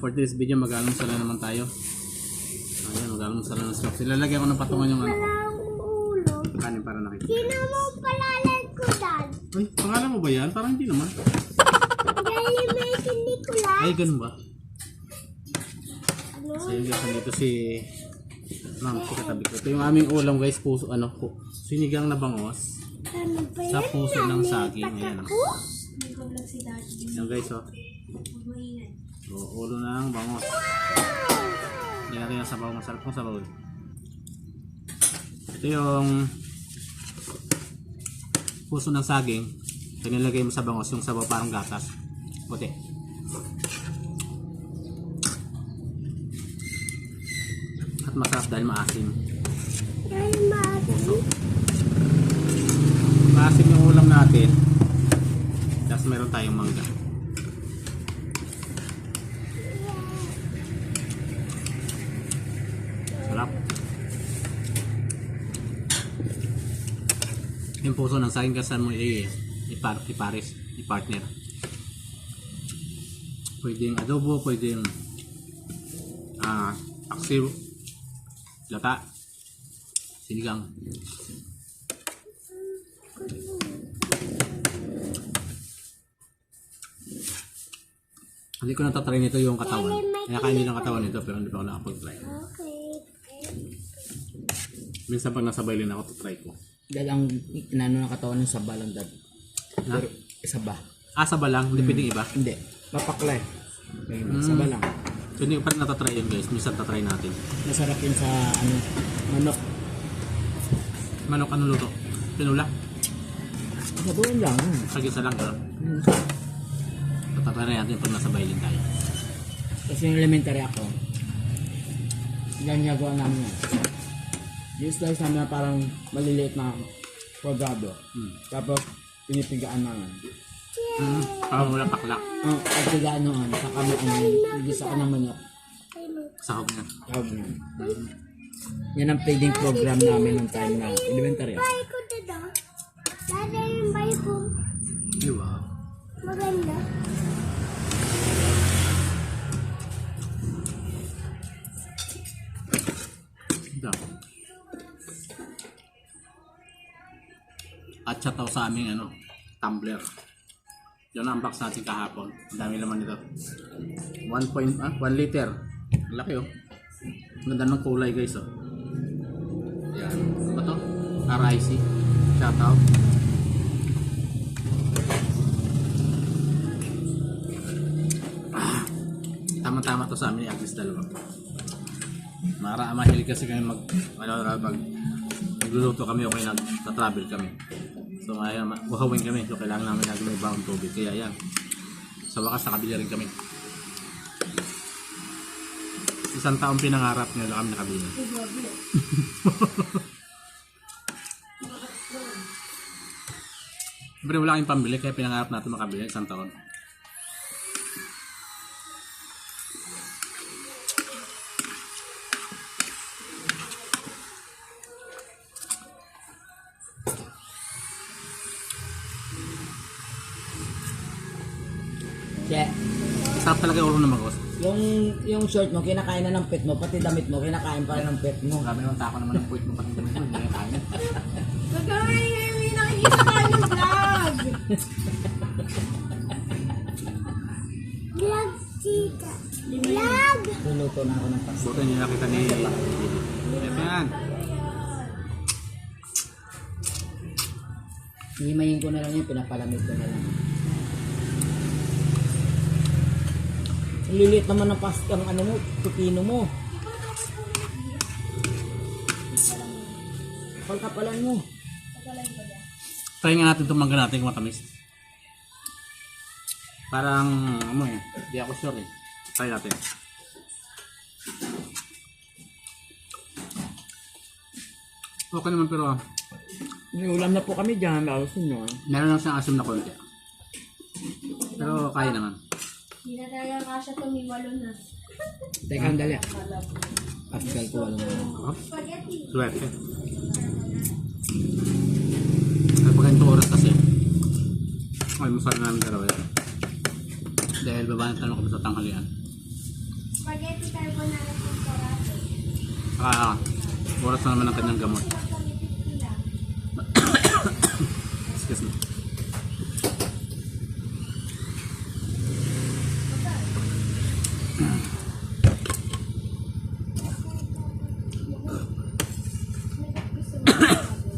for this video, mag-almusal na naman tayo. Ayan, mag-almusal na ng smoke. Ilalagyan ko ng patungan yung ano. Kanin para nakikita. Sino mo palalag ko dad? Ay, pangalan mo ba yan? Parang hindi naman. Si Nicolas. Ay, ganun ba? Ano? So yun guys, nandito si Ma'am, si katabi ko. Ito yung aming ulam guys, puso, ano, sinigang na bangos Ano sa puso ng saging. Ayan. Yan guys, oh. So, ulo ng bangos. Natin yung sabaw. Masarap ng sabaw. Ito yung puso ng saging. Pinilagay mo sa bangos yung sabaw parang gatas. Puti. At masarap dahil maasim. Dahil maasim. Maasim yung ulam natin. Tapos meron tayong mangga. Yung puso ng saging kasan mo ipar ipares, i-partner. Pwedeng adobo, pwedeng ah paksiw, lata, sinigang. Hindi ko natatry nito yung katawan. Kaya kainin ng katawan nito pero hindi pa ako nakapag-try. Okay. Minsan pag nasa bailin ako, try ko. Dahil ang inano ng katawan ng saba lang dad. Na? Pero isa ba? Ah, saba lang, hindi pwedeng iba. Hindi. Papakla eh. Ayun, Mm. Saba lang. So hindi ko pa rin natatry yun guys. Minsan tatry natin. Masarap yun sa ano, manok. Manok ano luto? Tinula? Sa buwan lang. hmm. Sa gisa lang, gano'n. Hmm. Tatatry natin pag nasa bailin tayo. Kasi yung elementary ako, yan ginagawa namin yan. Yung slice namin na parang maliliit na kwadrado. Hmm. Tapos, pinipigaan namin. Mm. Parang wala pakla. Ang oh, pagpigaan noon, sa kami ano, nagisa ka ng manok. Sahog niya. Tawag na. Yan ang feeding program namin nung time na elementary. Bay ko dada. Dada yung bay ko. Di ba? Maganda. Ito. At chataw sa aming ano, tumbler. Yun ang unbox natin kahapon. Ang dami naman nito. 1 point, ah, 1 liter. Ang Laki oh. Ang Ganda ng kulay guys oh. Yan. Ano ba to? RIC. Shoutout. Ah, Tama-tama to sa amin ni Agnes dalawa. Mara mahilig kasi kami mag ano mag nagluluto kami o kaya nagta-travel kami. So ngayon ma- uhawin kami so kailangan namin lagi may baon tubig kaya yan. Sa wakas nakabili rin kami. Isang taong pinangarap ngayon kami nakabili. Siyempre wala kaming pambili kaya pinangarap natin makabili isang taon. Sarap talaga yung ulo ng magos. yung, yung shirt mo, kinakain na ng pet mo, pati damit mo, kinakain pa rin ng pet mo. Grabe naman tako naman ng puwit mo pati damit mo. Hindi na kain. Nagkaroon yung nakikita tayo ng vlog. Vlog chika. Vlog. Luluto na ako ng pasta. Buti niyo nakita ni Ito yan. Himayin ko na lang yun, pinapalamig ko na lang. Ang Liliit naman ng pasta, ang ano mo, pipino mo. Pagkapalan mo. Try nga natin itong mangga natin kung matamis. Parang, ano eh, di ako sure eh. Try natin. Okay naman pero May ulam na po kami dyan, lalasin nyo. ah. meron lang siyang asim na konti. Pero kaya naman. Hindi na talaga kasha tumimalo na. Teka, ang dali. Pascal ko walang Oh, swerte. Kapag ganito oras kasi, ay masarap namin dalawa yan. Dahil baba na tanong kami sa tanghalian. Spaghetti carbonara sa sarado. Ah, oras na naman ang kanyang gamot. Excuse me.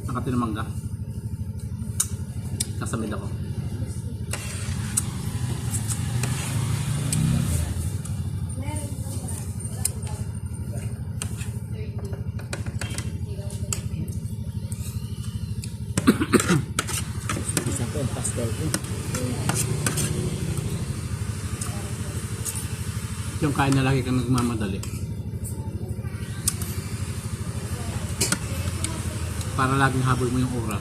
Nakati ng mangga. Kasamid ako. Isa ko, pastel ko. Yung kain na lagi kang nagmamadali. Para laging habol mo yung oras.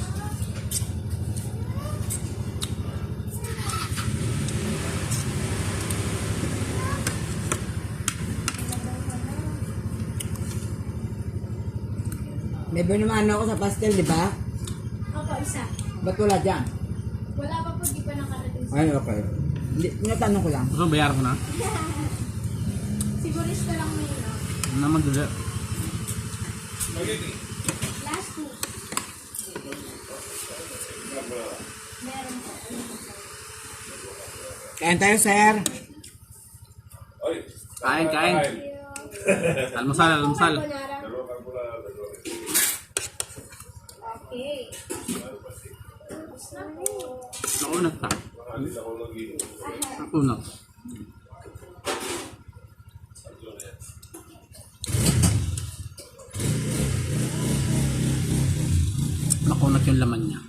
May binumano ako sa pastel, di ba? Opo, isa. Ba't wala dyan? Wala pa po, di pa nakarating. Ay, okay. Hindi, tinatanong ko lang. Gusto bayaran ko na? Sigurista lang may ino. Ano naman dali. Last two. Meron po. Kain tayo, sir. Kain, kain. Almusal, almusal. Okay. Tapos na po. Naunat ka. Nakunat yung laman niya.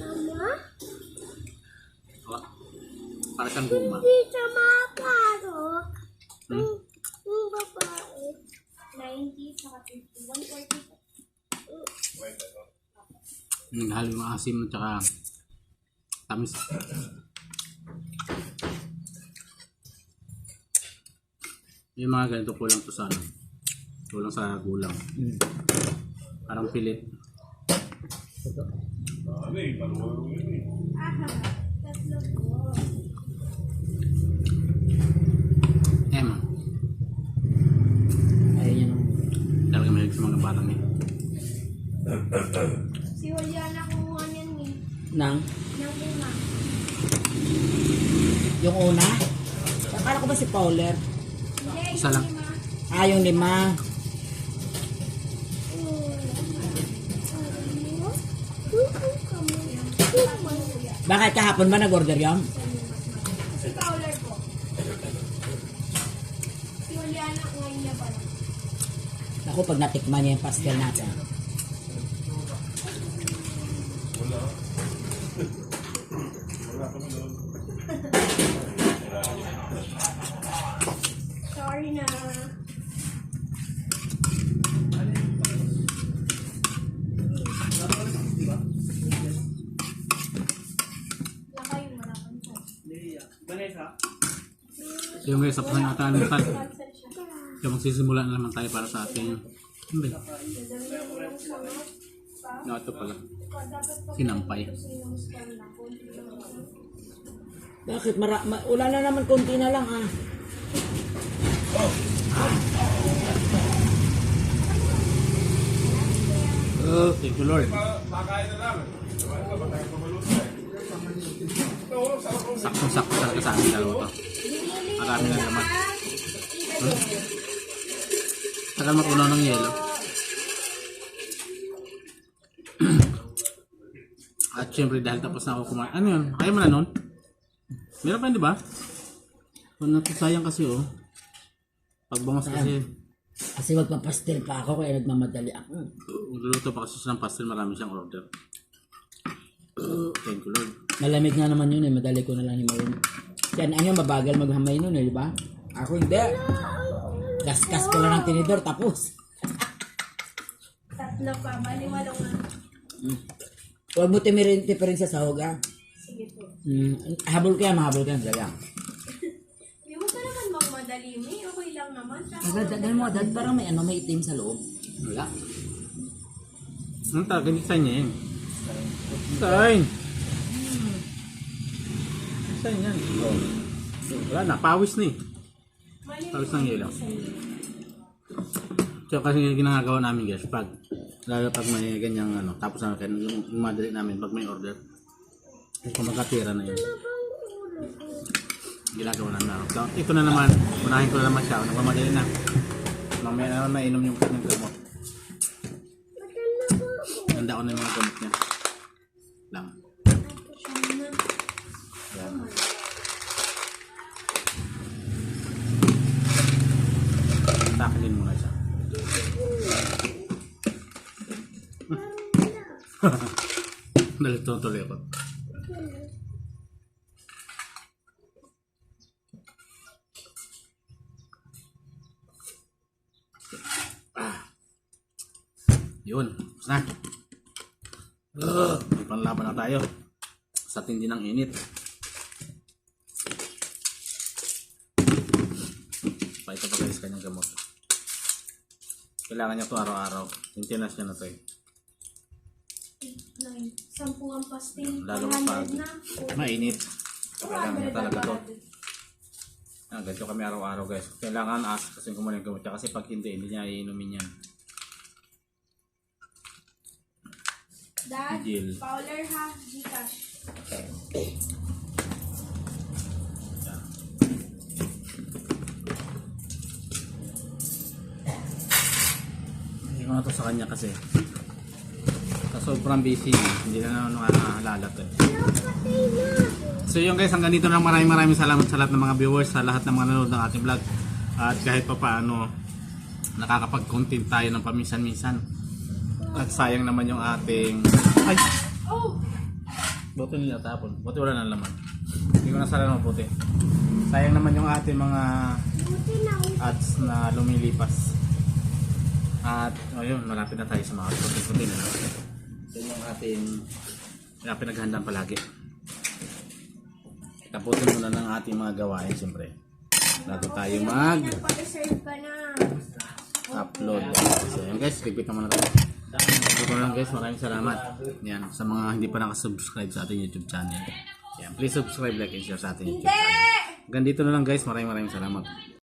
Mama, Oh. Para siyang guma. hindi siya makarok. Hmm? Yung, babae. 90, saka 50. 140 po. Yung halo yung asim at saka tamis. Yung mga ganito kulang to sa ano. Kulang sa gulang. Mm. Parang pilit. Aha. Tatlo po. Emma. Ayun yan. ang- Talaga mahilig sa mga batang eh. Si Juliana kumuha niyan ni. Nang, Nang lima. yung una. Akala ko ba si Fowler? Hindi, Isa yung lang. lima. Ah, yung lima. Bakit kahapon ba nag-order yun? Si Fowler po. Si Juliana ngayon niya pala. Ako, pag natikman niya yung pastel natin. Sorry na. So yung guys, tapos na natin siya. So magsisimula na naman tayo para sa ating... Yun? No, ito pala. Sinampay. Bakit? Mara ma- wala na naman, konti na lang ah. Oh, thank you Lord. Sakto-sakto talaga sa amin dalawa to. Marami na naman. Hmm? Tagal matunaw ng yelo. At syempre dahil tapos na ako kumain. Ano yun? Kaya mo na nun? Meron pa yun, di ba? Kung natusayang kasi oh. Pag bangas kasi, Kasi wag pa ako kaya nagmamadali ako. magluluto pa kasi siya ng pastel, marami siyang order. Thank you Lord. Malamig nga naman yun eh, madali ko na lang himayin. Yan, ano mabagal maghamay nun eh, di ba? Ako hindi. Kaskas ko lang ng tinidor, tapos. Tatlo pa. Bali, walo nga. Huwag mo timirin, tipirin sa sahog ah. Sige po. Hmm, habol ka yan, mahabol ka yan, ah. Hindi mo ka naman magmadali, May. Okay lang naman. Agad, dahil mo, dahil parang may ano, may itim sa loob. Wala. Ang hindi sign niya yun. Sign! Sign yan. Oh. Wala na, pawis na eh. Tapos ng ilaw. So kasi yung ginagawa namin guys, pag lalo pag may ganyang ano, tapos na kayo, yung madali namin pag may order, kung magkatira na yun, ginagawa na namin. So, ito na naman, unahin ko na naman siya, nagmamadali na. Mamaya na naman mainom yung kanyang gamot. Ganda ko na yung mga gamot niya. Lang. Yan. Takilin muna siya. Nalito tuloy ako. Ah. Yun. Tapos na. Uh, may panlaban na tayo. Sa tindi ng init. Pa ito pa guys kanyang gamot. Kailangan niya to araw-araw. Maintenance niya na to eh. Nine. Sampu ang pastil. Lalo 100 pag na. mainit. Kailangan niya talaga to. Ah, ganito kami araw-araw guys. Kailangan as kasi kumuha ng gamot niya. Kasi pag hindi, hindi niya iinumin yan. Dad, Deal. Fowler ha, Gcash. Na to sa kanya kasi sa sobrang busy niya, hindi na naman nakakalala to. So yun guys, hanggang dito lang maraming maraming salamat sa lahat ng mga viewers, sa lahat ng mga nanonood ng ating vlog. At kahit pa paano, nakakapag-content tayo ng paminsan-minsan. At sayang naman yung ating... Ay! Oh! Buti nila tapon. Buti wala na laman. Hindi ko na sana mabuti. Sayang naman yung ating mga ads na lumilipas. At ayun, malapit na tayo sa mga puti-puti na. Yan yung ating yung pinaghandaan palagi. Tapusin muna ng ating mga gawain siyempre. Bago tayo mag Nagpa-reserve ka na. upload. So yun guys, repeat naman na tayo. Ito lang guys, maraming salamat. Yan, sa mga hindi pa nakasubscribe sa ating YouTube channel. Yan, please subscribe, like, and share sa ating YouTube channel. Hanggang dito na lang guys, maraming maraming salamat.